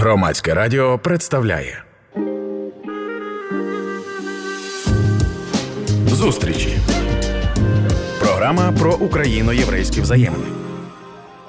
Громадське радіо представляє Зустрічі. Програма про україно-єврейські взаємини.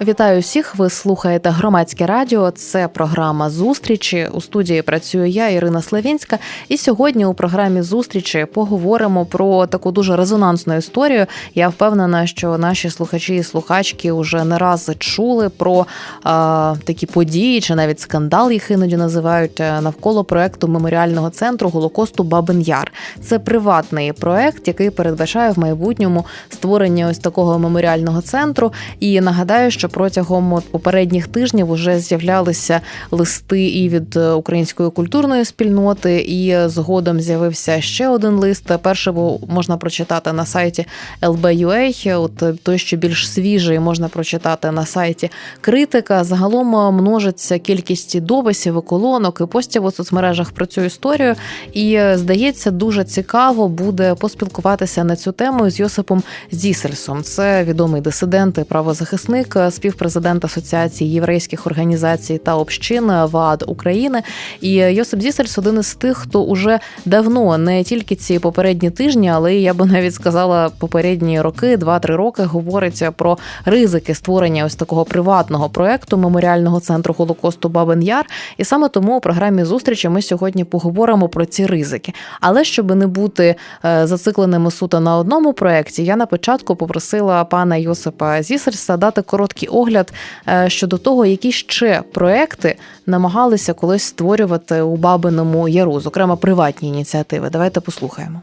Вітаю всіх. Ви слухаєте громадське радіо. Це програма зустрічі. У студії працюю я, Ірина Славінська. І сьогодні у програмі зустрічі поговоримо про таку дуже резонансну історію. Я впевнена, що наші слухачі і слухачки вже не раз чули про а, такі події, чи навіть скандал їх іноді називають е, навколо проекту меморіального центру Голокосту Бабин Яр. Це приватний проект, який передбачає в майбутньому створення ось такого меморіального центру. І нагадаю, що протягом от попередніх тижнів вже з'являлися листи і від е, української культурної спільноти, і згодом з'явився ще один лист. Перший був можна прочитати на сайті LB.UA, От той, що більш свіжий, можна прочитати на сайті критика. Загалом е, множиться кількість дописів, і колонок і постів у соцмережах про цю історію. І е, здається, дуже цікаво буде поспілкуватися на цю тему з Йосипом Зісельсом. Це відомий дисидент і правозахисник, співпрезидент Асоціації єврейських організацій та общин ВАД України. І Йосип Зісельс один із тих, хто уже давно не тільки ці попередні тижні, але я би навіть сказала попередні роки, 2-3 роки, говорить про ризики створення ось такого приватного проекту меморіального центру Голокосту Бабин Яр. І саме тому у програмі зустрічі ми сьогодні поговоримо про ці ризики. Але щоб не бути е, зацикленими суто на одному проекті, я на початку попросила пана Йосипа Зісельса дати короткий огляд е, щодо того, які ще проекти намагалися колись створювати у Бабиному Яру, зокрема приватні ініціативи. Давайте послухаємо.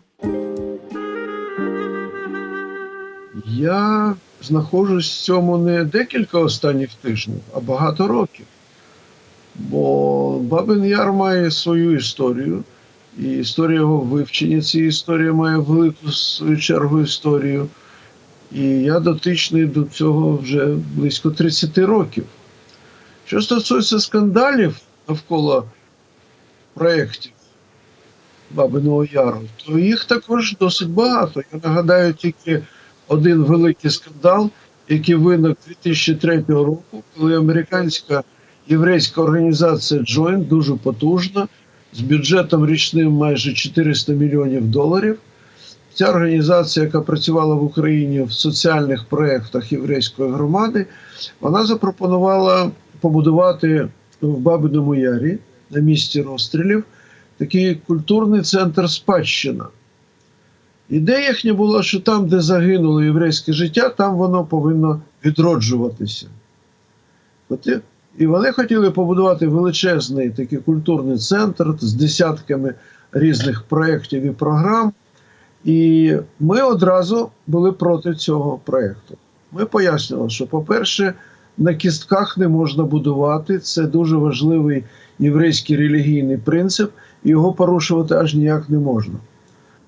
Я знаходжусь в цьому не декілька останніх тижнів, а багато років. Бо Бабин Яр має свою історію, і історія його вивчення цієї історії має велику свою чергу історію. І я дотичний до цього вже близько 30 років. Що стосується скандалів навколо проєктів Бабиного Яру, то їх також досить багато. Я нагадаю тільки один великий скандал, який виник 2003 року, коли американська єврейська організація Joint, дуже потужна, з бюджетом річним майже 400 мільйонів доларів. Ця організація, яка працювала в Україні в соціальних проєктах єврейської громади, вона запропонувала побудувати в Бабиному Ярі на місці розстрілів такий культурний центр спадщина. Ідея їхня була, що там, де загинуло єврейське життя, там воно повинно відроджуватися. І- вони хотіли побудувати величезний такий культурний центр з десятками різних проєктів і програм. І ми одразу були проти цього проєкту. Ми пояснювали, що, по-перше, на кістках не можна будувати. Це дуже важливий єврейський релігійний принцип, і його порушувати аж ніяк не можна.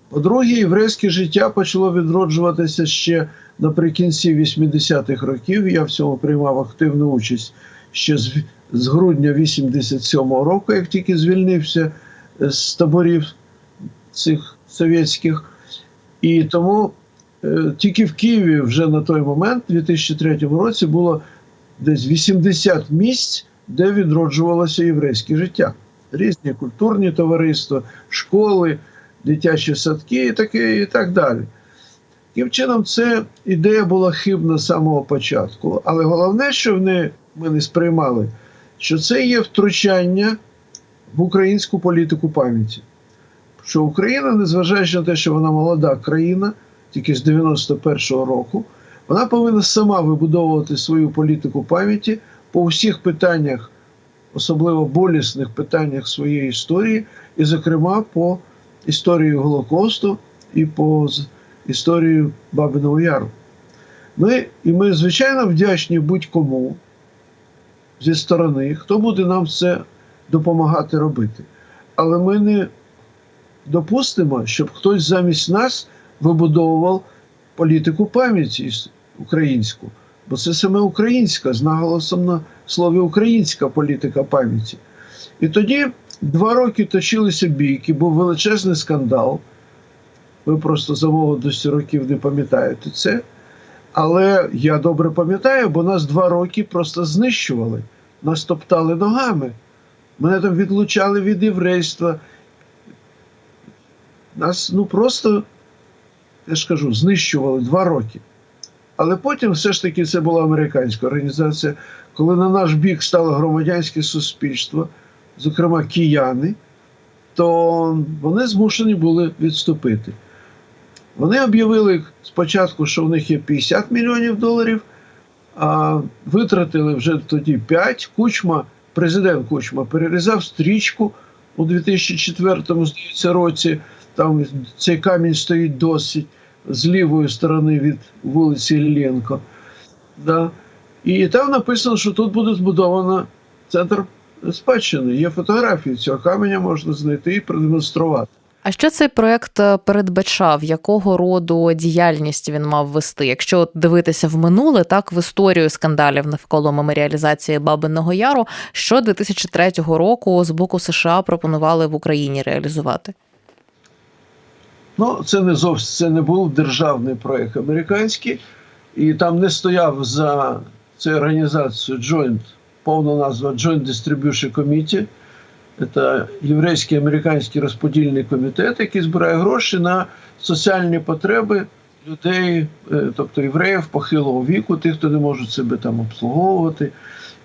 По-друге, єврейське життя почало відроджуватися ще наприкінці 80-х років. Я в цьому приймав активну участь ще з, з грудня 87-го року, як тільки звільнився е, з таборів цих совєтських. І тому е, тільки в Києві вже на той момент, у 2003 році, було десь 80 місць, де відроджувалося єврейське життя. Різні культурні товариства, школи, дитячі садки і таке, і так далі. Таким чином, це ідея була хибна з самого початку. Але головне, що вони, ми не сприймали, що це є втручання в українську політику пам'яті. Що Україна, незважаючи на те, що вона молода країна, тільки з 91-го року, вона повинна сама вибудовувати свою політику пам'яті по всіх питаннях, особливо болісних питаннях своєї історії, і, зокрема, по історії Голокосту і по історії Бабиного Яру. Ми, і ми, звичайно, вдячні будь-кому зі сторони, хто буде нам це допомагати робити. Але ми не допустимо, щоб хтось замість нас вибудовував політику пам'яті українську. Бо це саме українська, з наголосом на слові українська політика пам'яті. І тоді два роки точилися бійки, був величезний скандал. Ви просто за молодості років не пам'ятаєте це. Але я добре пам'ятаю, бо нас два роки просто знищували, нас топтали ногами Мене там відлучали від єврейства. Нас ну просто, я ж кажу, знищували два роки. Але потім все ж таки це була американська організація, коли на наш бік стало громадянське суспільство, зокрема кияни, то вони змушені були відступити. Вони об'явили спочатку, що в них є 50 мільйонів доларів, а витратили вже тоді 5. Кучма, президент Кучма перерізав стрічку у 2004 здається, році. Там цей камінь стоїть досить з лівої сторони від вулиці Іллєнко. Да. І там написано, що тут буде збудовано центр спадщини. Є фотографії цього каменя, можна знайти і продемонструвати. А що цей проект е, передбачав? Якого роду діяльність він мав вести? Якщо дивитися в минуле, так в історію скандалів навколо меморіалізації Бабиного Яру, що 2003 року з боку США пропонували в Україні реалізувати? Ну, це не зовсім це не був державний проєкт американський, і там не стояв за цю організацію Joint, повна назва Joint Distribution Committee. Це єврейський американський розподільний комітет, який збирає гроші на соціальні потреби людей, е, тобто євреїв похилого віку, тих, хто не можуть себе там обслуговувати.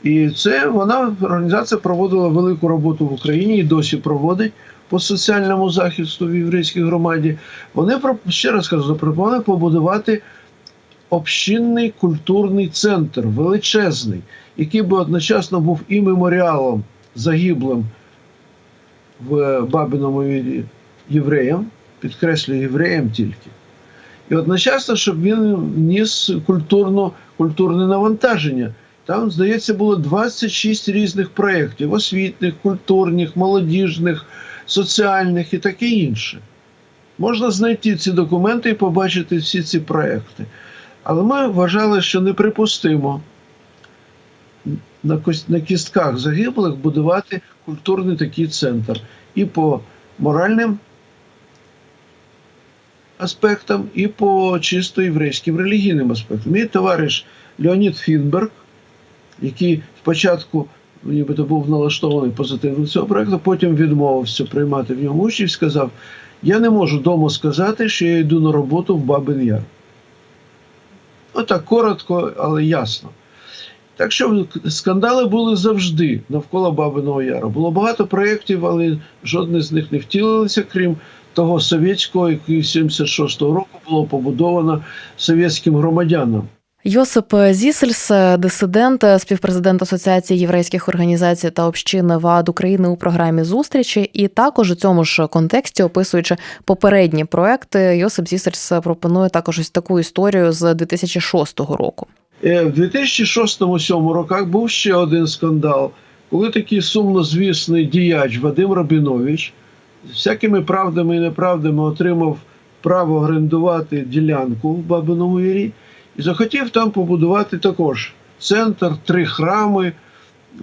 І це вона організація проводила велику роботу в Україні і досі проводить по соціальному захисту в єврейській громаді. Вони ще раз кажу, запропонували побудувати общинний культурний центр, величезний, який би одночасно був і меморіалом загиблим в Бабиному вірі євреям, підкреслюю євреям тільки. І одночасно, щоб він ніс культурно, культурне навантаження. Там, здається, було 26 різних проєктів: освітніх, культурних, молодіжних, соціальних і таке інше. Можна знайти ці документи і побачити всі ці проекти. Але ми вважали, що неприпустимо на, кістках загиблих будувати культурний такий центр. І по моральним аспектам, і по чисто єврейським релігійним аспектам. Мій товариш Леонід Фінберг, який спочатку нібито був налаштований позитивно цього проєкту, потім відмовився приймати в ньому участь, сказав: Я не можу вдома сказати, що я йду на роботу в Бабин Яр. Отак коротко, але ясно. Так що скандали були завжди навколо Бабиного Яру. Було багато проєктів, але жодне з них не втілилося, крім того совєтського, який 76-го року було побудовано совєтським громадянам. Йосип Зісельс, дисидент, співпрезидент Асоціації єврейських організацій та общин ВАД України у програмі зустрічі. І також у цьому ж контексті, описуючи попередні проекти, Йосип Зісельс пропонує також ось таку історію з 2006 року. Е, В 2006-2007 роках був ще один скандал, коли такий сумнозвісний діяч Вадим Рабінович всякими правдами і неправдами отримав право орендувати ділянку в Бабиному Ярі і захотів там побудувати також центр, три храми,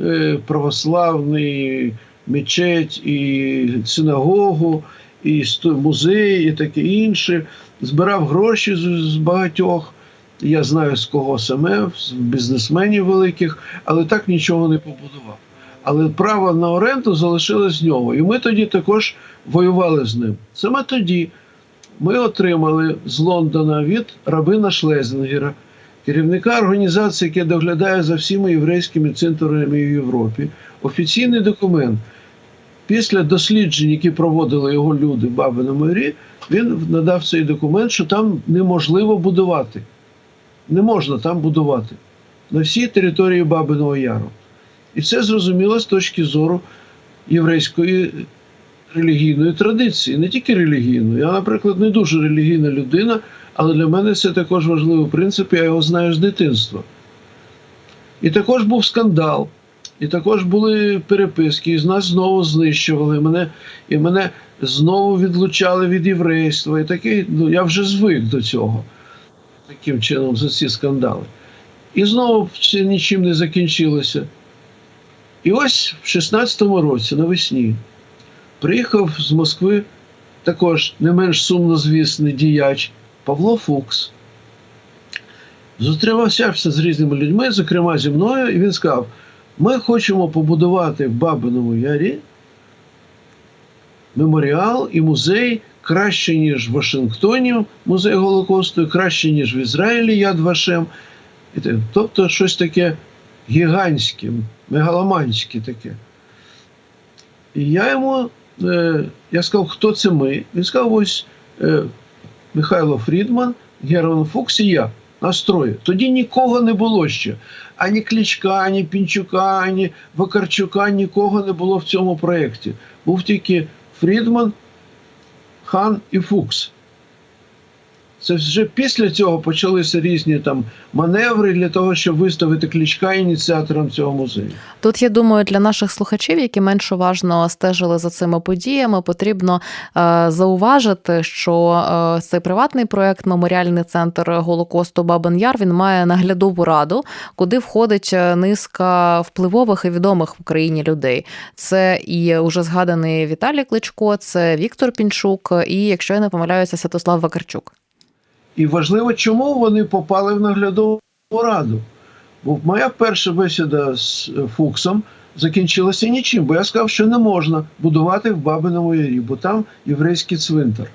е, православний мечеть і синагогу, і музей, і таке інше. Збирав гроші з- багатьох. Я знаю з кого саме, з бізнесменів великих, але так нічого не побудував. Але право на оренду залишилось з нього. І ми тоді також воювали з ним. Саме тоді ми отримали з Лондона від рабина Шлезінгера, керівника організації, яка доглядає за всіма єврейськими центрами в Європі, офіційний документ. Після досліджень, які проводили його люди в Бабиному Ярі, він надав цей документ, що там неможливо будувати не можна там будувати на всій території Бабиного Яру. І це зрозуміло з точки зору єврейської релігійної традиції, не тільки релігійної. Я, наприклад, не дуже релігійна людина, але для мене це також важливий принцип, я його знаю з дитинства. І також був скандал, і також були переписки, і з нас знову знищували мене, і мене знову відлучали від єврейства. І такий, ну, я вже звик до цього таким чином за ці скандали. І знову це нічим не закінчилося. І ось в 16-му році, навесні, приїхав з Москви також не менш сумнозвісний діяч Павло Фукс. Зустрівався з різними людьми, зокрема зі мною, і він сказав: Ми хочемо побудувати в Бабиному Ярі меморіал і музей краще, ніж в Вашингтоні, музей Голокосту, краще, ніж в Ізраїлі Яд Вашем. Тобто щось таке гігантське, мегаломанське таке. І я йому я сказав, хто це ми? Він сказав, ось е, Михайло Фрідман, Герман Фукс і я. Нас троє. Тоді нікого не було ще. Ані Клічка, ані Пінчука, ані Вакарчука, нікого не було в цьому проєкті. Був тільки Фрідман, Хан і Фукс. Це вже після цього почалися різні там маневри для того, щоб виставити Клічка ініціатором цього музею. Тут я думаю, для наших слухачів, які менш уважно стежили за цими подіями, потрібно е, зауважити, що е, цей приватний проект Меморіальний центр Голокосту Бабин Яр він має наглядову раду, куди входить е, низка впливових і відомих в Україні людей. Це і уже згаданий Віталій Кличко, це Віктор Пінчук, і якщо я не помиляюся, Святослав Вакарчук. І важливо, чому вони попали в наглядову раду. Бо моя перша бесіда з Фуксом закінчилася нічим, бо я сказав, що не можна будувати в Бабиному Ярі, бо там єврейський цвинтар.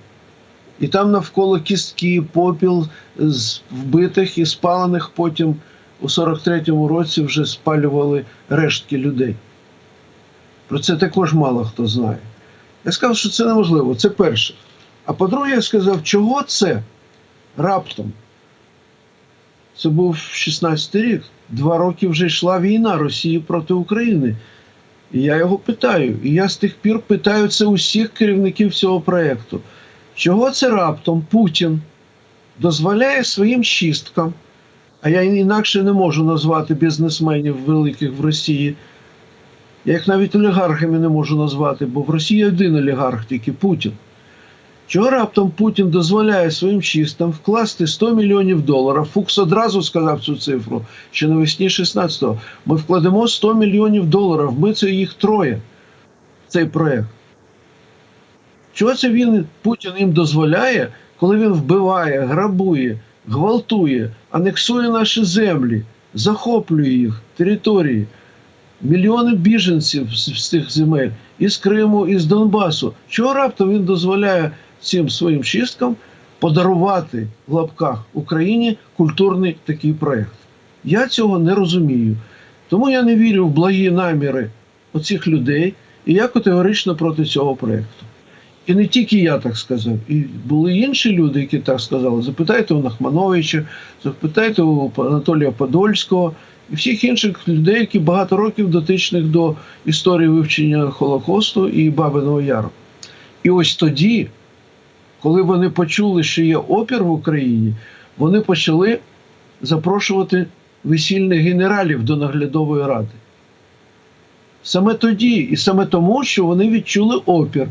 І там навколо кістки, попіл з вбитих і спалених потім у 43-му році вже спалювали рештки людей. Про це також мало хто знає. Я сказав, що це неможливо. Це перше. А по-друге, я сказав, чого це? Раптом. Це був 16-й рік. Два роки вже йшла війна Росії проти України. І я його питаю. І я з тих пір питаю це усіх керівників цього проєкту. Чого це раптом Путін дозволяє своїм чисткам, а я інакше не можу назвати бізнесменів великих в Росії. Я їх навіть олігархами не можу назвати, бо в Росії один олігарх, тільки Путін. Чого раптом Путін дозволяє своїм чистам вкласти 100 мільйонів доларів? Фукс одразу сказав цю цифру, ще навесні 16-го. Ми вкладемо 100 мільйонів доларів, ми це їх троє, цей проєкт. Чого це він, Путін їм дозволяє, коли він вбиває, грабує, гвалтує, анексує наші землі, захоплює їх, території, мільйони біженців з, цих земель, із Криму, із Донбасу. Чого раптом він дозволяє цим своїм чисткам подарувати в лапках Україні культурний такий проєкт? Я цього не розумію. Тому я не вірю в благі наміри оцих людей, і я категорично проти цього проєкту. І не тільки я так сказав, і були інші люди, які так сказали. Запитайте у Нахмановича, запитайте у Анатолія Подольського і всіх інших людей, які багато років дотичних до історії вивчення Холокосту і Бабиного Яру. І ось тоді, коли вони почули, що є опір в Україні, вони почали запрошувати весільних генералів до наглядової ради. Саме тоді, і саме тому, що вони відчули опір.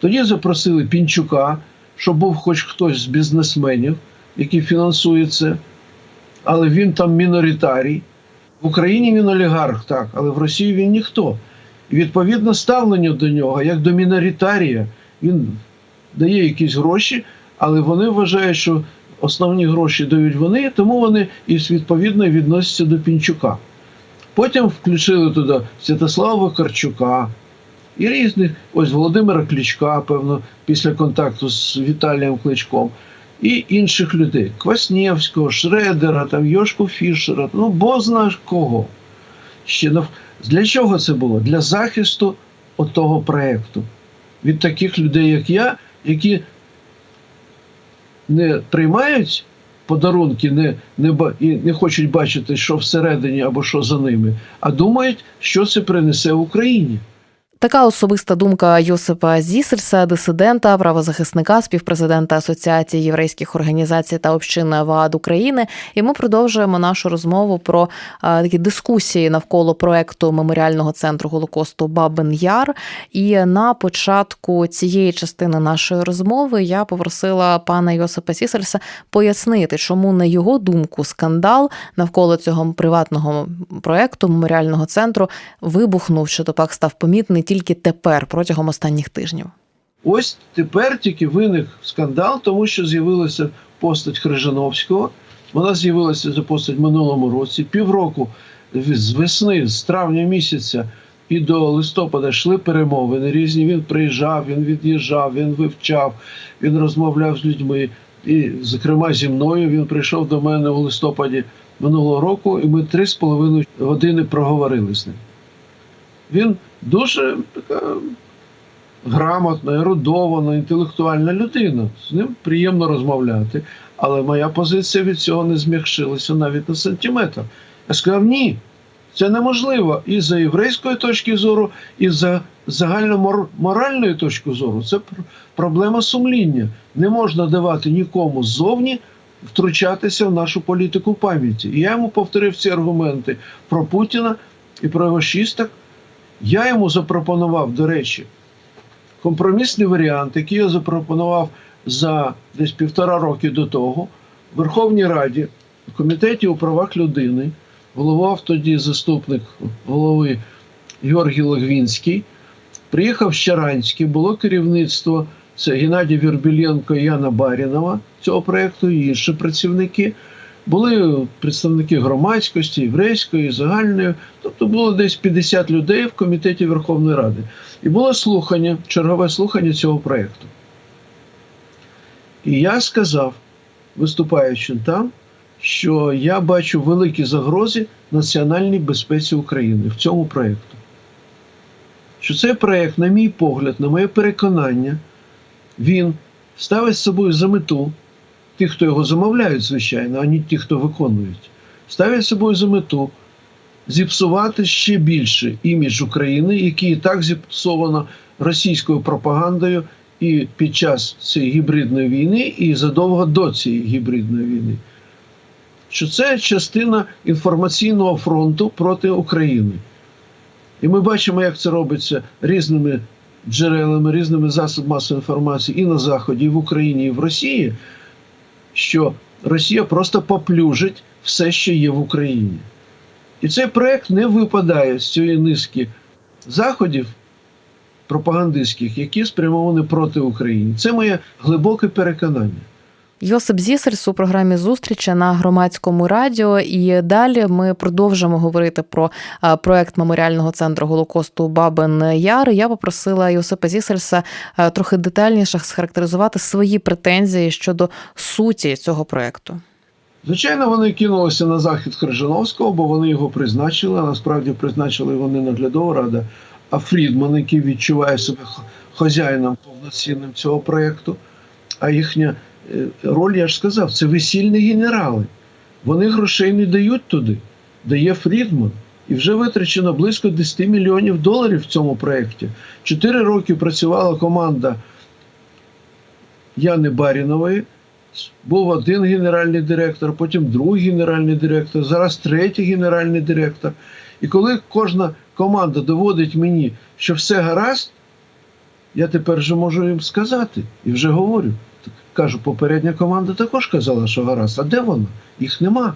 Тоді запросили Пінчука, щоб був хоч хтось з бізнесменів, який фінансує це, але він там міноритарій. В Україні він олігарх, так, але в Росії він ніхто. І відповідно ставлення до нього, як до міноритарія, він дає якісь гроші, але вони вважають, що основні гроші дають вони, тому вони і відповідно відносяться до Пінчука. Потім включили туди Святослава Вакарчука і різних, ось Володимира Кличка, певно, після контакту з Віталієм Кличком, і інших людей. Кваснєвського, Шредера, там, Йошку Фішера, ну бо знаєш кого. Ще нав... Для чого це було? Для захисту отого проєкту. Від таких людей, як я, які не приймають подарунки, не, не, і не хочуть бачити, що всередині або що за ними, а думають, що це принесе Україні. Така особиста думка Йосипа Зісельса, дисидента, правозахисника, співпрезидента Асоціації єврейських організацій та общин ВАД України. І ми продовжуємо нашу розмову про а, такі дискусії навколо проекту меморіального центру Голокосту Бабин Яр. І на початку цієї частини нашої розмови я попросила пана Йосипа Зісельса пояснити, чому на його думку скандал навколо цього приватного проекту меморіального центру вибухнув, що то пак став помітний тільки тепер, протягом останніх тижнів. Ось тепер тільки виник скандал, тому що з'явилася постать Крижановського. Вона з'явилася за постать минулому році. Півроку з весни, з травня місяця і до листопада йшли перемовини різні. Він приїжджав, він від'їжджав, він вивчав, він розмовляв з людьми. І, зокрема, зі мною він прийшов до мене у листопаді минулого року, і ми три з половиною години проговорили з ним. Він дуже така грамотна, ерудована, інтелектуальна людина. З ним приємно розмовляти. Але моя позиція від цього не змягшилася навіть на сантиметр. Я сказав, ні, це неможливо і за єврейської точки зору, і за загальноморальної точки зору. Це проблема сумління. Не можна давати нікому ззовні втручатися в нашу політику пам'яті. І я йому повторив ці аргументи про Путіна і про його шісток. Я йому запропонував, до речі, компромісний варіант, який я запропонував за десь півтора роки до того в Верховній Раді, в комітеті у правах людини, головував тоді заступник голови Георгій Логвінський. Приїхав Щаранський, було керівництво це Геннадій Вірбіленко і Яна Барінова цього проєкту, і інші працівники. Були представники громадськості, єврейської, загальної, тобто було десь 50 людей в комітеті Верховної Ради. І було слухання, чергове слухання цього проєкту. І я сказав, виступаючи там, що я бачу великі загрози національній безпеці України в цьому проєкту. Що цей проєкт, на мій погляд, на моє переконання, він ставить з собою за мету тих, хто його замовляють, звичайно, а не ті, хто виконують, ставить з собою за мету зіпсувати ще більше імідж України, який і так зіпсовано російською пропагандою і під час цієї гібридної війни, і задовго до цієї гібридної війни. Що це частина інформаційного фронту проти України. І ми бачимо, як це робиться різними джерелами, різними засобами масової інформації і на Заході, і в Україні, і в Росії, що Росія просто поплюжить все, що є в Україні. І цей проект не випадає з цієї низки заходів пропагандистських, які спрямовані проти України. Це моє глибоке переконання. Йосип Зісельс у програмі зустрічі на громадському радіо. І далі ми продовжимо говорити про проект меморіального центру Голокосту Бабин Яр. Я попросила Йосипа Зісельса трохи детальніше схарактеризувати свої претензії щодо суті цього проекту. Звичайно, вони кинулися на захід Крижановського, бо вони його призначили. Насправді призначили не наглядова рада, а Фрідман, який відчуває себе хазяїном повноцінним цього проєкту. А їхня е, роль, я ж сказав, це весільні генерали. Вони грошей не дають туди. Дає Фрідман. І вже витрачено близько 10 мільйонів доларів в цьому проєкті. Чотири роки працювала команда Яни Барінової. Був один генеральний директор, потім другий генеральний директор, зараз третій генеральний директор. І коли кожна команда доводить мені, що все гаразд, я тепер вже можу їм сказати і вже говорю. Кажу, попередня команда також казала, що гаразд. А де вона? Їх нема.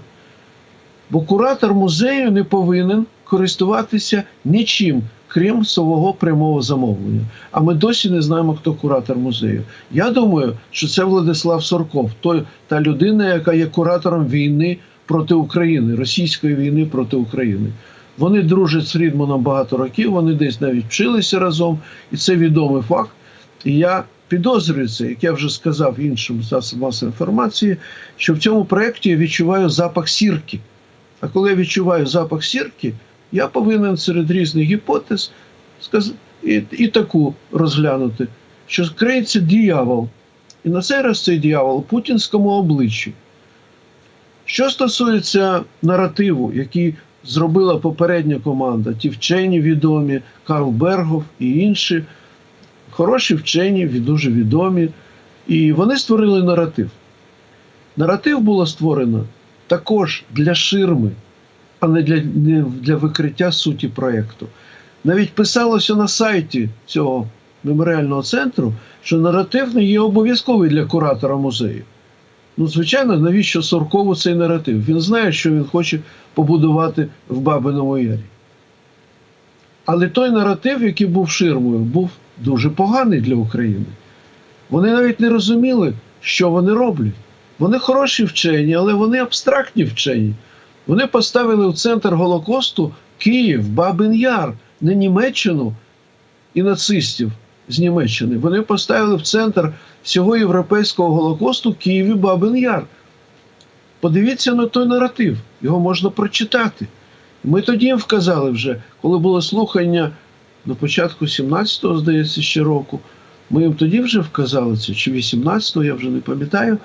Бо куратор музею не повинен користуватися нічим, крім свого прямого замовлення. А ми досі не знаємо, хто куратор музею. Я думаю, що це Владислав Сорков, той, та людина, яка є куратором війни проти України, російської війни проти України. Вони дружать з Фрідманом багато років, вони десь навіть вчилися разом, і це відомий факт. І я підозрюю це, як я вже сказав іншим засобам масової інформації, що в цьому проєкті я відчуваю запах сірки. А коли я відчуваю запах сірки, я повинен серед різних гіпотез і, і таку розглянути, що криється диявол. І на цей раз цей диявол у путінському обличчі. Що стосується наративу, який зробила попередня команда, ті вчені відомі, Карл Бергов і інші, хороші вчені, дуже відомі. І вони створили наратив. Наратив було створено також для ширми, а не для, не для викриття суті проєкту. Навіть писалося на сайті цього меморіального центру, що наратив не є обов'язковий для куратора музею. Ну, звичайно, навіщо Соркову цей наратив? Він знає, що він хоче побудувати в Бабиному Ярі. Але той наратив, який був ширмою, був дуже поганий для України. Вони навіть не розуміли, що вони роблять. Вони хороші вчені, але вони абстрактні вчені. Вони поставили в центр Голокосту Київ, Бабин Яр, не Німеччину і нацистів з Німеччини. Вони поставили в центр всього європейського Голокосту Київ і Бабин Яр. Подивіться на той наратив, його можна прочитати. Ми тоді вказали вже, коли було слухання на початку 17-го, здається, ще року. Ми їм тоді вже вказали це, чи 18-го, я вже не пам'ятаю,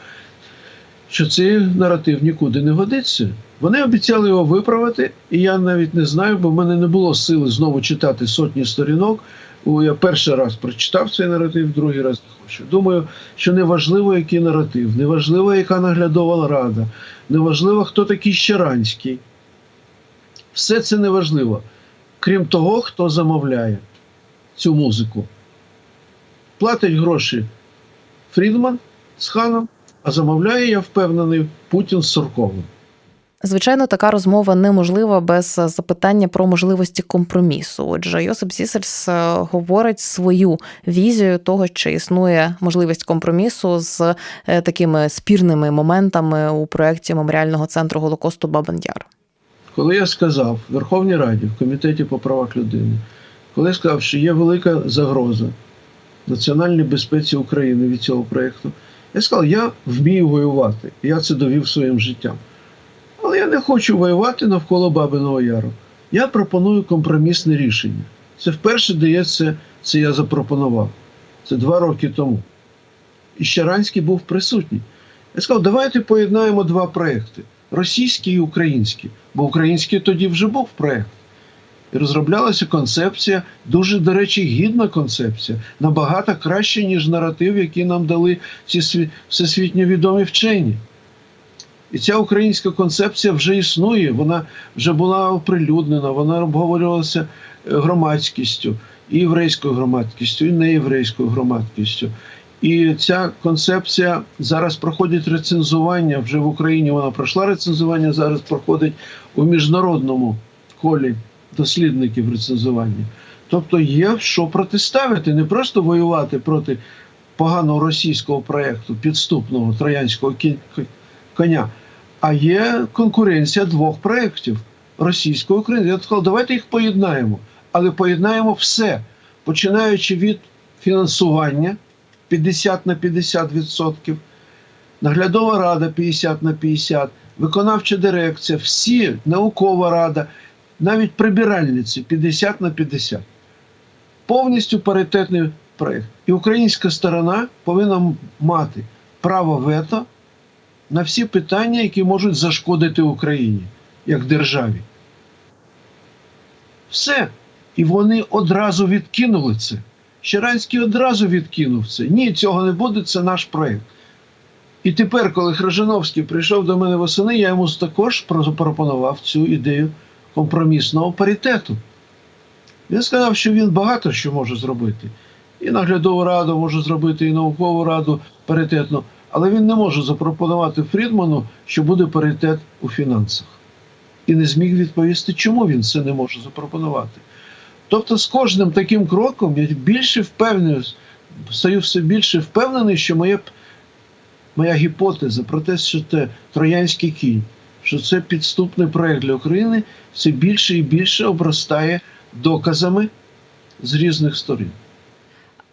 що цей наратив нікуди не годиться. Вони обіцяли його виправити, і я навіть не знаю, бо в мене не було сили знову читати сотні сторінок. Я перший раз прочитав цей наратив, другий раз не хочу. Думаю, що неважливо, який наратив, неважливо, яка наглядова рада, неважливо, хто такий Щеранський. Все це неважливо. Крім того, хто замовляє цю музику. Платить гроші Фрідман з ханом, а замовляє, я впевнений, Путін з Сурковим. Звичайно, така розмова неможлива без запитання про можливості компромісу. Отже, Йосип Сісельс е, говорить свою візію того, чи існує можливість компромісу з е, такими спірними моментами у проєкті меморіального центру Голокосту Бабин Яр. Коли я сказав в Верховній Раді, в Комітеті по правах людини, коли я сказав, що є велика загроза національній безпеці України від цього проєкту, я сказав, я вмію воювати. І я це довів своїм життям. Але я не хочу воювати навколо Бабиного Яру. Я пропоную компромісне рішення. Це вперше дається, це я запропонував. Це два роки тому. І Щаранський був присутній. Я сказав, давайте поєднаємо два проекти: російський і український. Бо український тоді вже був проект. І розроблялася концепція, дуже, до речі, гідна концепція, набагато краще, ніж наратив, який нам дали ці всесвітньо відомі вчені. І ця українська концепція вже існує, вона вже була оприлюднена, вона обговорювалася е, громадськістю, і єврейською громадськістю, і неєврейською громадськістю. І ця концепція зараз проходить рецензування вже в Україні. Вона пройшла рецензування, зараз проходить у міжнародному колі дослідників рецензування. Тобто є що протиставити, не просто воювати проти поганого російського проєкту, підступного троянського коня, а є конкуренція двох проєктів російського українського. Я сказав, давайте їх поєднаємо, але поєднаємо все, починаючи від фінансування 50 на 50 відсотків, наглядова рада 50 на 50, виконавча дирекція, всі, наукова рада, навіть прибиральниці 50 на 50. Повністю паритетний проєкт. І українська сторона повинна мати право вето на всі питання, які можуть зашкодити Україні як державі. Все. І вони одразу відкинули це. Щеранський одразу відкинув це. Ні, цього не буде, це наш проєкт. І тепер, коли Хражановський прийшов до мене восени, я йому також запропонував цю ідею компромісного паритету. Він сказав, що він багато що може зробити. І наглядову раду може зробити, і наукову раду паритетну. Але він не може запропонувати Фрідману, що буде паритет у фінансах. І не зміг відповісти, чому він це не може запропонувати. Тобто, з кожним таким кроком я більше впевнений, стаю все більше впевнений, що моє, моя гіпотеза про те, що це троянський кінь, що це підступний проект для України, все більше і більше обростає доказами з різних сторін.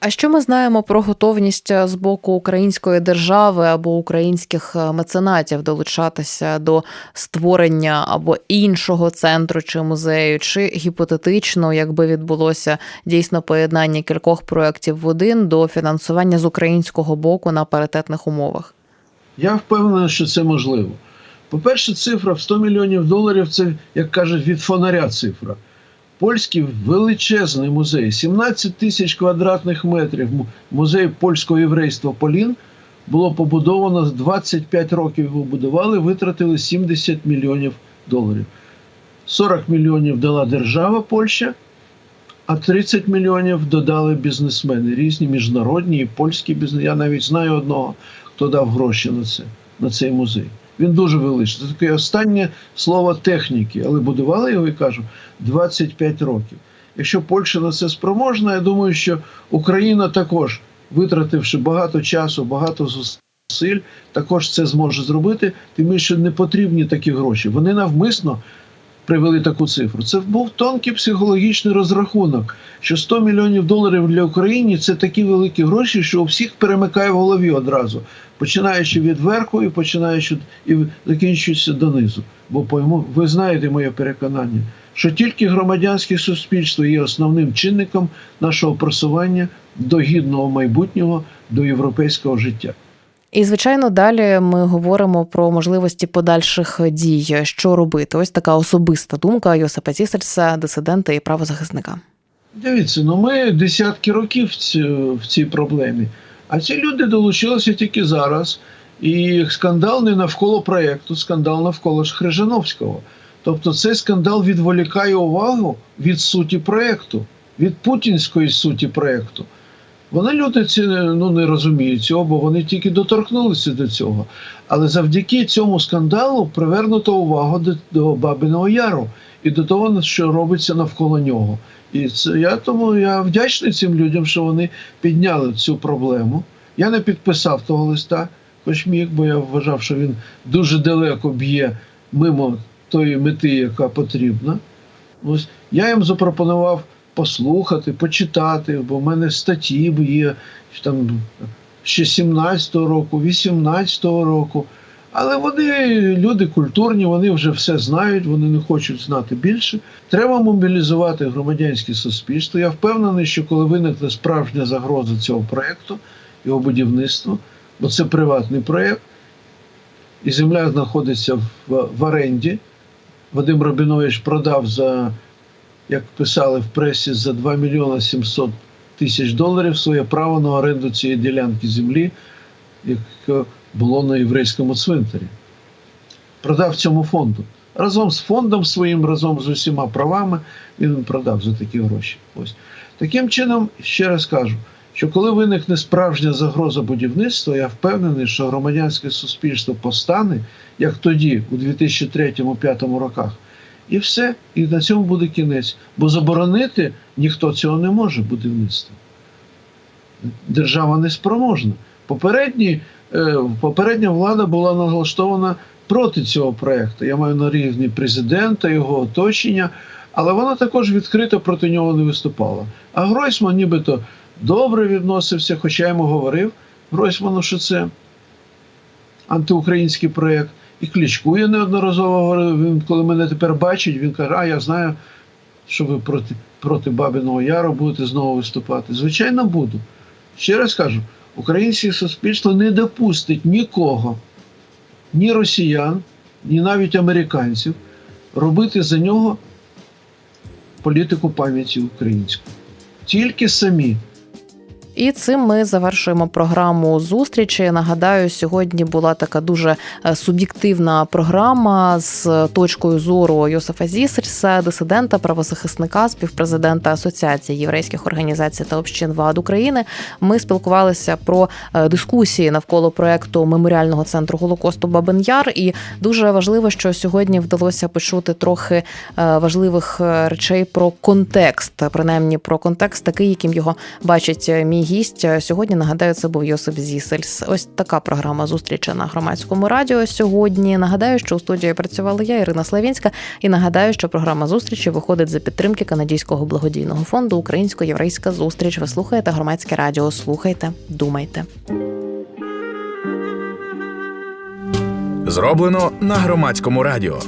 А що ми знаємо про готовність з боку української держави або українських е, меценатів долучатися до створення або іншого центру чи музею, чи гіпотетично, якби відбулося дійсно поєднання кількох проєктів в один до фінансування з українського боку на паритетних умовах? Я впевнений, що це можливо. По-перше, цифра в 100 мільйонів доларів це, як кажуть, від фонаря цифра. Польський величезний музей, 17 тисяч квадратних метрів. Музей польського єврейства Полін було побудовано 25 років його будували, витратили 70 мільйонів доларів. 40 мільйонів дала держава Польща, а 30 мільйонів додали бізнесмени, різні міжнародні і польські бізнес. Я навіть знаю одного, хто дав гроші на це, на цей музей. Він дуже величний. Це таке останнє слово техніки, але будували його і кажу 25 років. Якщо Польща на це спроможна, я думаю, що Україна також, витративши багато часу, багато зусиль також це зможе зробити, тим більше не потрібні такі гроші. Вони навмисно привели таку цифру. Це був тонкий психологічний розрахунок, що 100 мільйонів доларів для України це такі великі гроші, що у всіх перемикає в голові одразу, починаючи від верху і починаючи і закінчуючи донизу. Бо пойму, ви знаєте моє переконання, що тільки громадянське суспільство є основним чинником нашого просування до гідного майбутнього, до європейського життя. І звичайно, далі ми говоримо про можливості подальших дій, що робити. Ось така особиста думка Йосипа Зісельса, дисидента і правозахисника. Дивіться, ну ми десятки років в в цій проблемі. А ці люди долучилися тільки зараз. І скандал не навколо проєкту, скандал навколо ж Хрижановського. Тобто цей скандал відволікає увагу від суті проєкту, від путінської суті проєкту. Вони люди ці ну, не розуміють цього, бо вони тільки доторкнулися до цього. Але завдяки цьому скандалу привернуто увагу до, до Бабиного Яру і до того, що робиться навколо нього. І це я тому я вдячний цим людям, що вони підняли цю проблему. Я не підписав того листа, хоч міг, бо я вважав, що він дуже далеко б'є мимо тої мети, яка потрібна. Ось я їм запропонував послухати, почитати, бо в мене статті є там ще 17-го року, 18-го року. Але вони люди культурні, вони вже все знають, вони не хочуть знати більше. Треба мобілізувати громадянське суспільство. Я впевнений, що коли виникне справжня загроза цього проєкту, його будівництва, бо це приватний проєкт, і земля знаходиться в, в оренді. Вадим Рабінович продав за, як писали в пресі, за 2 мільйони 700 тисяч доларів своє право на оренду цієї ділянки землі, яке було на єврейському цвинтарі. Продав цьому фонду. Разом з фондом своїм, разом з усіма правами, він продав за такі гроші. Ось. Таким чином, ще раз кажу, що коли виникне справжня загроза будівництва, я впевнений, що громадянське суспільство постане, як тоді, у 2003-2005 роках. І все, і на цьому буде кінець. Бо заборонити ніхто цього не може будівництво. Держава не спроможна. Попередні, попередня влада була налаштована проти цього проєкту. Я маю на рівні президента, його оточення, але вона також відкрито проти нього не виступала. А Гройсман нібито добре відносився, хоча йому говорив Гройсману, що це антиукраїнський проєкт. І Кличку я неодноразово говорив, він, коли мене тепер бачить, він каже, а я знаю, що ви проти, проти Бабиного Яру будете знову виступати. Звичайно, буду. Ще раз кажу, українське суспільство не допустить нікого, ні росіян, ні навіть американців, робити за нього політику пам'яті українську. Тільки самі. І цим ми завершуємо програму зустрічі. Нагадаю, сьогодні була така дуже е, суб'єктивна програма з точкою зору Йосифа Зісельса, дисидента, правозахисника, співпрезидента Асоціації єврейських організацій та общин ВАД України. Ми спілкувалися про е, дискусії навколо проекту меморіального центру Голокосту Бабин Яр. І дуже важливо, що сьогодні вдалося почути трохи е, важливих речей про контекст, принаймні про контекст, такий, яким його бачить мій гість. Сьогодні нагадаю, це був Йосип Зісельс. Ось така програма зустрічі на громадському радіо. Сьогодні нагадаю, що у студії працювала я, Ірина Славінська, і нагадаю, що програма зустрічі виходить за підтримки канадського благодійного фонду Українсько-єврейська зустріч. Ви слухаєте громадське радіо. Слухайте, думайте. Зроблено на громадському радіо.